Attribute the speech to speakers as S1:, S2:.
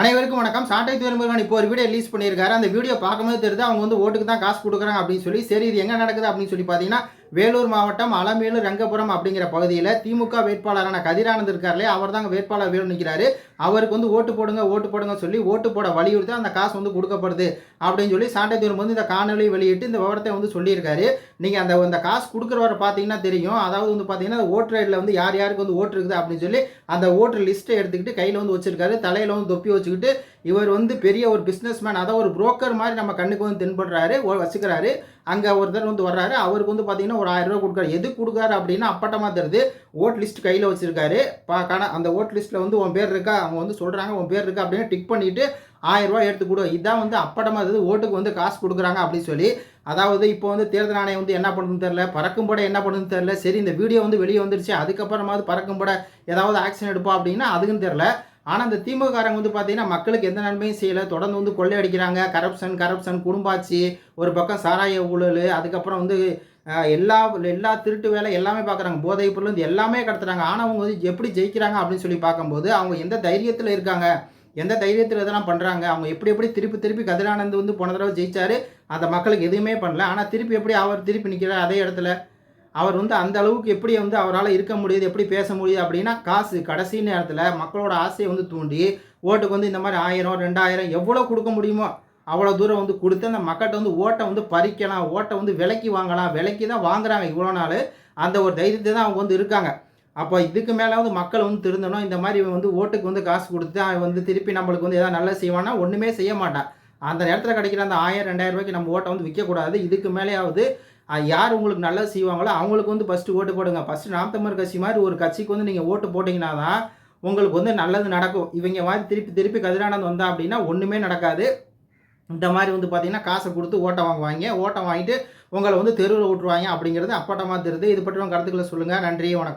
S1: அனைவருக்கும் வணக்கம். சாட்டை துறைமுருகன் இப்போ ஒரு வீடியோ ரிலீஸ் பண்ணியிருக்காரு. அந்த வீடியோ பார்க்கும்போது தெரியுது அவங்க வந்து ஓட்டுக்கு தான் காசு கொடுக்குறாங்க அப்படின்னு சொல்லி சரி இது எங்கே நடக்குது அப்படின்னு சொல்லி பார்த்தீங்கன்னா வேலூர் மாவட்டம் அலமேலு ரங்கபுரம் அப்படிங்கிற பகுதியில் திமுக வேட்பாளரான கதிரானந்த் இருக்கார்லே அவர் தாங்க வேட்பாளர் வேணும் நிற்கிறாரு அவருக்கு வந்து ஓட்டு போடுங்க ஓட்டு போடுங்க சொல்லி ஓட்டு போட வலியுறுத்தி அந்த காசு வந்து கொடுக்கப்படுது அப்படின்னு சொல்லி சாட்டை வந்து இந்த காணொலி வெளியிட்டு இந்த விவரத்தை வந்து சொல்லியிருக்காரு. நீங்கள் அந்த அந்த காசு கொடுக்குறவரை பார்த்தீங்கன்னா தெரியும். அதாவது வந்து பார்த்தீங்கன்னா ஓட்டர் ஐடியில் வந்து யார் யாருக்கு வந்து ஓட்டு இருக்குது அப்படின்னு சொல்லி அந்த ஓட்டர் லிஸ்ட்டை எடுத்துக்கிட்டு கையில் வந்து வச்சிருக்காரு. தலையில் வந்து தொப்பி வச்சுக்கிட்டு இவர் வந்து பெரிய ஒரு பிஸ்னஸ் மேன் அதாவது ஒரு புரோக்கர் மாதிரி நம்ம கண்ணுக்கு வந்து தென்படுறாரு வச்சுக்கிறாரு. அங்கே ஒருத்தர் வந்து வர்றாரு. அவருக்கு வந்து பார்த்தீங்கன்னா ஒரு ஆயிரம் ரூபாய் கொடுக்குறாரு எது கொடுக்காரு அப்படின்னா அப்பட்டமாக தெரியுது ஓட் லிஸ்ட் கையில் வச்சிருக்காரு. பார்க்கான அந்த ஓட் லிஸ்ட்டில் வந்து உன் பேர் இருக்கா? அவங்க வந்து சொல்கிறாங்க உன் பேர் இருக்கா அப்படின்னு டிக் பண்ணிட்டு ஆயிரம் ரூபாய் எடுத்து கொடு. இதான் வந்து அப்பட்டமாக இருந்தது ஓட்டுக்கு வந்து காசு கொடுக்குறாங்க அப்படின்னு சொல்லி. அதாவது இப்போ வந்து தேர்தல் ஆணையம் வந்து என்ன பண்ணுதுன்னு தெரில பறக்கும் பட என்ன பண்ணுதுன்னு தெரில சரி இந்த வீடியோ வந்து வெளியே வந்துருச்சு. அதுக்கப்புறமாவது பறக்கும் பட ஏதாவது ஆக்ஷன் எடுப்போம் அப்படின்னா அதுக்குன்னு தெரில ஆனால் இந்த திமுககாரங்க வந்து பார்த்தீங்கன்னா மக்களுக்கு எந்த நன்மையும் செய்யலை. தொடர்ந்து வந்து கொள்ளையடிக்கிறாங்க. கரப்ஷன் கரப்ஷன் குடும்பாட்சி ஒரு பக்கம் சாராய ஊழல் அதுக்கப்புறம் வந்து எல்லா எல்லா திருட்டு வேலை எல்லாமே பார்க்குறாங்க. போதைப் பொருள் இது எல்லாமே கடத்துறாங்க. ஆனால் அவங்க வந்து எப்படி ஜெயிக்கிறாங்க அப்படின்னு சொல்லி பார்க்கும்போது அவங்க எந்த தைரியத்தில் இருக்காங்க? எந்த தைரியத்தில் இதெல்லாம் பண்ணுறாங்க அவங்க எப்படி எப்படி திருப்பி திருப்பி கதிரானந்த் வந்து போன தடவை ஜெயிச்சாரு? அந்த மக்களுக்கு எதுவுமே பண்ணல. ஆனால் திருப்பி எப்படி அவர் திருப்பி நிற்கிறார் அதே இடத்துல? அவர் வந்து அந்த அளவுக்கு எப்படி வந்து அவரால் இருக்க முடியுது? எப்படி பேச முடியுது அப்படின்னா காசு கடைசி நேரத்தில் மக்களோட ஆசையை வந்து தூண்டி ஓட்டுக்கு வந்து இந்த மாதிரி ஆயிரம் ரெண்டாயிரம் எவ்வளோ கொடுக்க முடியுமோ அவ்வளோ தூரம் வந்து கொடுத்து அந்த மக்கள்கிட்ட வந்து ஓட்டை வந்து பறிக்கலாம் ஓட்டை வந்து விலைக்கு வாங்கலாம் விலைக்கு தான் வாங்குறாங்க இவ்வளோ நாள். அந்த ஒரு தைரியத்தை தான் அவங்க வந்து இருக்காங்க. அப்போ இதுக்கு மேலே வந்து மக்கள் வந்து திருந்தணும். இந்த மாதிரி இவன் வந்து ஓட்டுக்கு வந்து காசு கொடுத்து அவன் வந்து திருப்பி நம்மளுக்கு வந்து எதாவது நல்லா செய்வானா ஒன்றுமே செய்ய மாட்டான். அந்த நேரத்தில் கிடைக்கிற அந்த ஆயிரம் ரெண்டாயிரம் ரூபாய்க்கு நம்ம ஓட்டை வந்து விற்கக்கூடாது. இதுக்கு மேலேயாவது யார் உங்களுக்கு நல்லது செய்வாங்களோ அவங்களுக்கு வந்து ஃபஸ்ட்டு ஓட்டு போடுங்க. ஃபஸ்ட்டு நாம் தமிழர் கட்சி மாதிரி ஒரு கட்சிக்கு வந்து நீங்கள் ஓட்டு போட்டிங்கன்னா தான் உங்களுக்கு வந்து நல்லது நடக்கும். இவங்க மாதிரி திருப்பி திருப்பி கதிரானந்த் வந்தா அப்படின்னா ஒன்றுமே நடக்காது. இந்த மாதிரி வந்து பார்த்தீங்கன்னா காசை கொடுத்து ஓட்டை வாங்குவாங்க. ஓட்டை வாங்கிட்டு உங்களை வந்து தெருவில் விட்டுருவாங்க அப்படிங்கிறது அப்பட்டமாக தெரியுது. இது பற்றி உங்கள் கருத்துக்களை சொல்லுங்கள் நன்றி வணக்கம்.